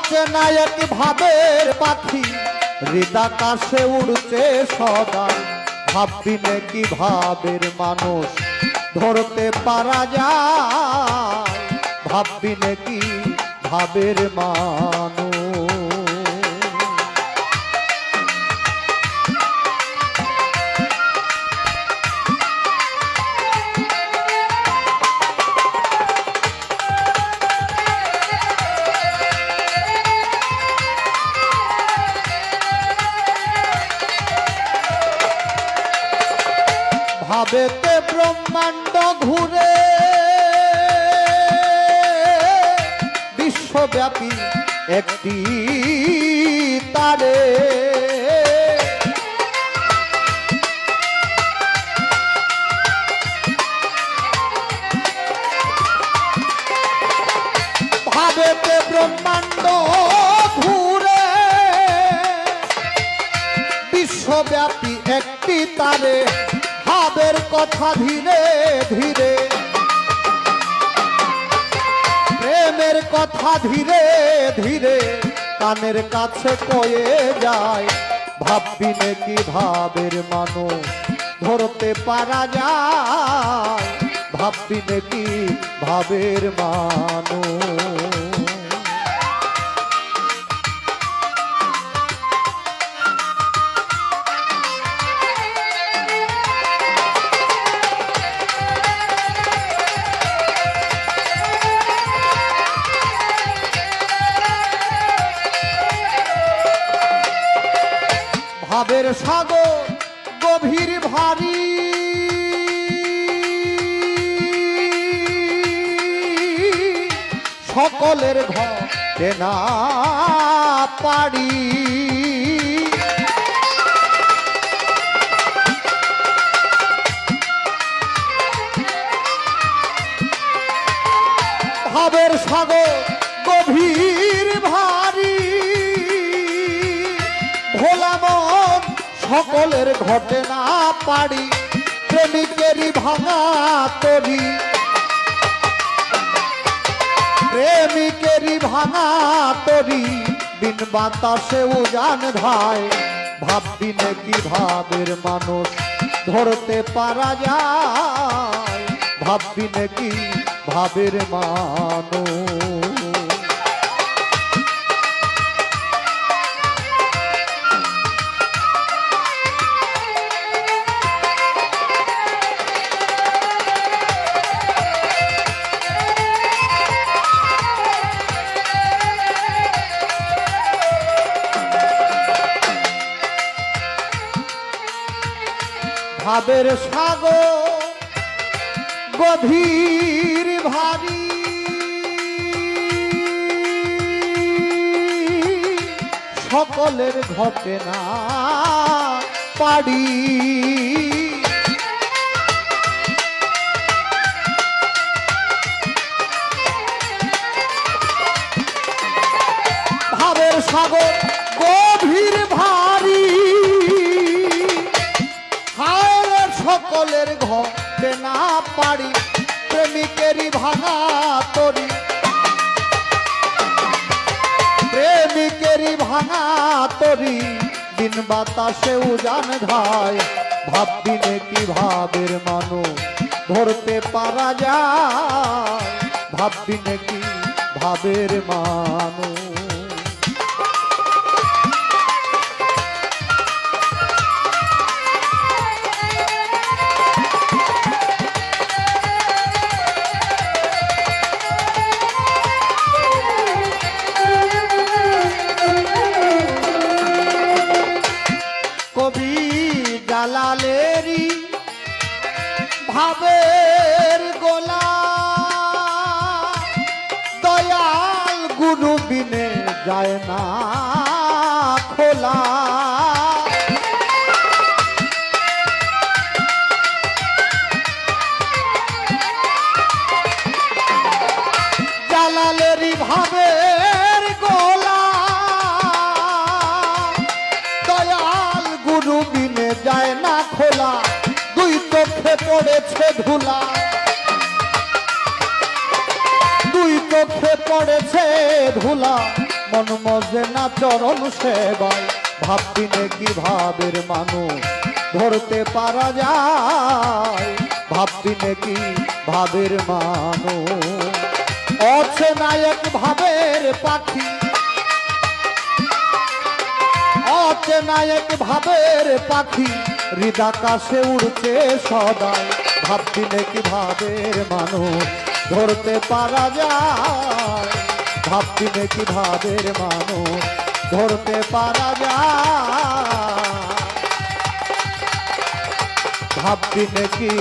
অচেনা এক ভাবের পাখি। হৃদাকাশে উড়ছে সদা। ভাববি নাকি ভাবের মানুষ ধরতে পারা যায়? ভাববি নাকি ভাবের মানুষ? ভাবেতে ব্রহ্মাণ্ড ঘুরে। বিশ্বব্যাপী একটি তারে। ভাবেতে ব্রহ্মাণ্ড ঘুরে। বিশ্বব্যাপী একটি তারে। ভাবের কথা ধীরে ধীরে। প্রেমের কথা ধীরে ধীরে কানের কাছে কয়ে যায়। ভাববি নাকি ভাবের মানুষ ধরতে পারা যায়। ভাববি নাকি ভাবের মানুষ। ভাবের সাগর গভীর ভারী। সকলের ঘরে না পারি ভাবের সাগর গভীর ভারী। ভোলা সকলের ঘটে না পারি ভাঙা তরি। প্রেমিকেরই ভাঙা তরি, বিন বাতাসে উজান ধায় ভাববি নাকি ভাবের মানুষ ধরতে পারা যায়? ভাববি নাকি ভাবের মানুষ? ভাবের সাগর গভীর ভারী। সকলের ঘটে না পারি ভাঙা তরি। দিন বাতাসে উজান ধায় ভাববি নাকি ভাবের মানুষ ধরতে পারা যায়। ভাববি নাকি ভাবের মানুষ। যায় না খোলা। জালালেরি ভাবের গোলা। দয়াল গুরু যায় না খোলা, দুই পড়েছে ধুলা। দুই চোখে পড়েছে ধুলা। মন মজে না চরণ সেবায়। ভাবতি কি ভাবের মানুষ ধরতে পারা যায়। ভাবতি কি ভাবের মানুষ? অচেনায়ক ভাবের পাখি। অচেনায়ক ভাবের পাখি। হৃদাকাশে উড়ছে সদাই। ভাবতি কি ভাবের মানুষ ধরতে পারা যায়। ভাবতি কি ভাবের মানুষ ধরতে পারা যায় ভাবতি কি